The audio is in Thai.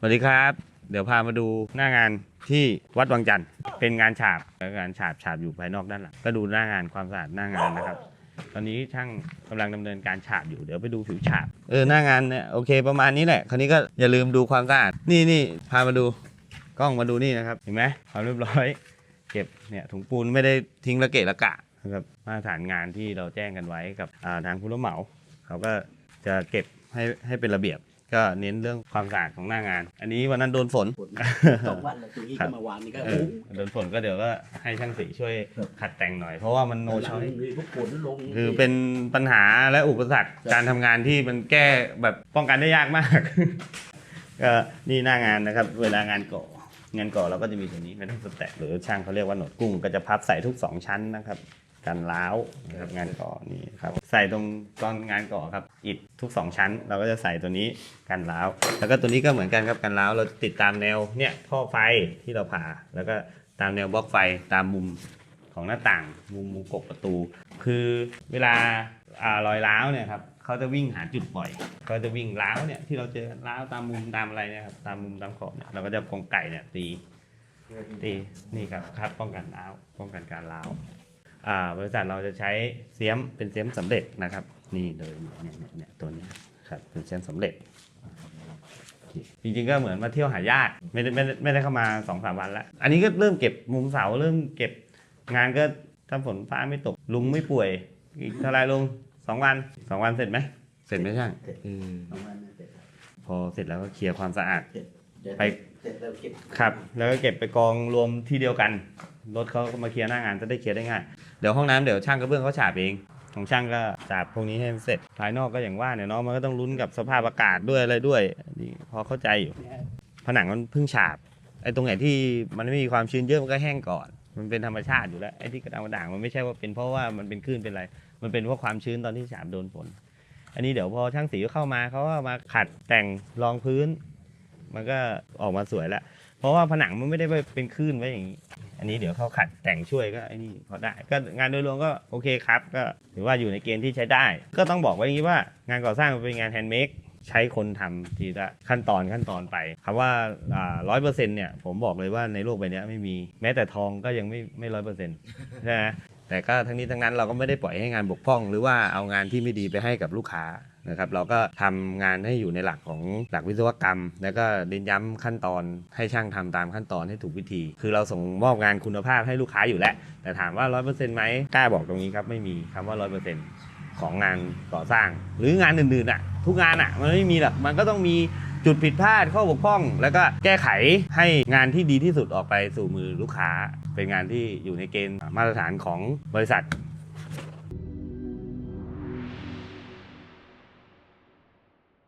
สวัสดีครับ เดี๋ยวพามาดูหน้างานที่วัดวังจันทร์เป็นงานฉาบแล้วงานฉาบฉาบอยู่ภายนอกด้านหลังก็ดูหน้างานความสะอาดหน้างานนะครับ ตอนนี้ช่างกำลังดำเนินการฉาบอยู่เดี๋ยวไปดูผิวฉาบเออหน้างานเนี่ยโอเคประมาณนี้แหละคราวนี้ก็อย่าลืมดูความสะอาดนี่นี่พามาดูกล้องมาดูนี่นะครับเห็นไหมความเรียบร้อย เก็บเนี่ยถุงปูนไม่ได้ทิ้งระเกะระกะนะครับมาตรฐานงานที่เราแจ้งกันไว้กับอ่าทางผู้รับเหมาเขาก็จะเก็บให้ให้เป็นระเบียบ ก็เน้นเรื่องความสะอาดของหน้างาน อันนี้วันนั้นโดนฝน ฝนสองวันแล้วทีนี้ครัก็บมาวานนี่ก็เอโอ้อโดนฝนก็เดี๋ยวก็ให้ช่างสีช่วยขัดแต่งหน่อยเพราะว่ามันโนชอย มีพวกฝนลงคือเป็นปัญหาและอุปสรรคการทำงานที่มันแก้แบบป้องกันได้ยากมาก ก็นี่หน้างานนะครับ เวลางานก่องานก่อเราก็จะมีตัวนี้เป็นสแตทหรือช่างเขาเรียกว่าโหนดกุ้งก็จะพับใส่ทุกสองชั้นนะครับ กันล้าวนะครับงานก่อนี่ครับใส่ตรงตอนงานก่อครับอิฐทุกสองชั้น เราก็จะใส่ตัวนี้กันล้าวแล้วก็ตัวนี้ก็เหมือนกันครับกันล้าวเราติดตามแนวเนี่ยท่อไฟที่เราผ่า แล้วก็ตามแนวบล็อกไฟตามมุมของหน้าต่าง มุมมุมกบประตู คือเวลาอ่ารอยร้าวเนี่ยครับเขาจะวิ่งหาจุดปล่อยเขาจะวิ่งร้าวเนี่ยที่เราเจอร้าวตามมุมตามอะไรเนี่ยครับตามมุมตามขอบเนี่ยเราก็จะกรงไก่เนี่ยตีตีนี่ครับครับป้องกันร้าวป้องกันการร้าวอ่า บริษัทเราจะใช้เสียมเป็นเสียมสำเร็จนะครับ นี่เลยเนี่ยเนี่ยเนี่ยตัวเนี้ยครับเป็นเสียมสำเร็จโอเคจริงๆก็เหมือนมาเที่ยวหาญาติไม่ได้ไม่ได้ไม่ได้เข้ามาสองสามวันแล้ว อันนี้ก็เริ่มเก็บมุมเสาเริ่มเก็บงานก็ถ้าฝนฟ้าไม่ตกลุงไม่ป่วย อีกเท่าไรลุงสองวันสองวันเสร็จไหมเสร็จไหมช่างอืมสองวันนะเสร็จครับพอเสร็จแล้วก็เคลียร์ความสะอาดเสร็จเดี๋ยวไปเสร็จแล้วเก็บครับ แล้วก็เก็บไปกองรวมที่เดียวกัน รถเขาก็มาเคลียร์หน้างานจะได้เคลียร์ได้ง่ายเดี๋ยวห้องน้ำเดี๋ยวช่างกระเบื้องเขาฉาบเอง ของช่างก็ฉาบพวกนี้ให้มันเสร็จภายนอกก็อย่างว่าเนี่ยเนาะมันก็ต้องลุ้นกับสภาพอากาศด้วยอะไรด้วยนี่พอเข้าใจอยู่ ผนังมันเพิ่งฉาบไอ้ตรงไหนที่มันไม่มีความชื้นเยอะมันก็แห้งก่อน มันเป็นธรรมชาติอยู่แล้วไอ้ที่กระดางกระด่างมันไม่ใช่ว่าเป็นเพราะว่ามันเป็นคลื่นเป็นอะไร มันเป็นเพราะความชื้นตอนที่ฉาบโดนฝนอันนี้เดี๋ยวพอช่างสีเข้ามาเขาก็มาขัดแต่งรองพื้น มันก็ออกมาสวยแล้วเพราะว่าผนังมันไม่ได้เป็นคลื่นไว้อย่างนี้ อันนี้เดี๋ยวเขาขัดแต่งช่วยก็ไอ้นี่พอได้ ก็งานโดยรวมก็โอเคครับ ก็ถือว่าอยู่ในเกณฑ์ที่ใช้ได้ ก็ต้องบอกไว้อย่างนี้ว่างานก่อสร้างมันเป็นงานแฮนด์เมดใช้คนทำทีละขั้นตอนขั้นตอนไปคำว่าร้อยเปอร์เซ็นต์เนี่ยผมบอกเลยว่าในโลกใบนี้ไม่มีแม้แต่ทองก็ยังไม่ไม่ร้อยเปอร์เซ็นต์ใช่ไหมแต่ก็ทั้งนี้ทั้งนั้นเราก็ไม่ได้ปล่อยให้งานบกพร่อง หรือว่าเอางานที่ไม่ดีไปให้กับลูกค้า นะครับเราก็ทำงานให้อยู่ในหลักของหลักวิศวกรรม แล้วก็เน้นย้ำขั้นตอนให้ช่างทำตามขั้นตอนให้ถูกวิธี คือเราส่งมอบงานคุณภาพให้ลูกค้าอยู่แล้ว แต่ถามว่าร้อยเปอร์เซ็นต์ไหมกล้าบอกตรงนี้ครับไม่มีคำว่าร้อยเปอร์เซ็นต์ของงานก่อสร้าง หรืองานอื่นๆอะทุกงานอะมันไม่มีหรอกมันก็ต้องมีจุดผิดพลาดข้อบกพร่อง แล้วก็แก้ไขให้งานที่ดีที่สุดออกไปสู่มือลูกค้า เป็นงานที่อยู่ในเกณฑ์มาตรฐานของบริษัท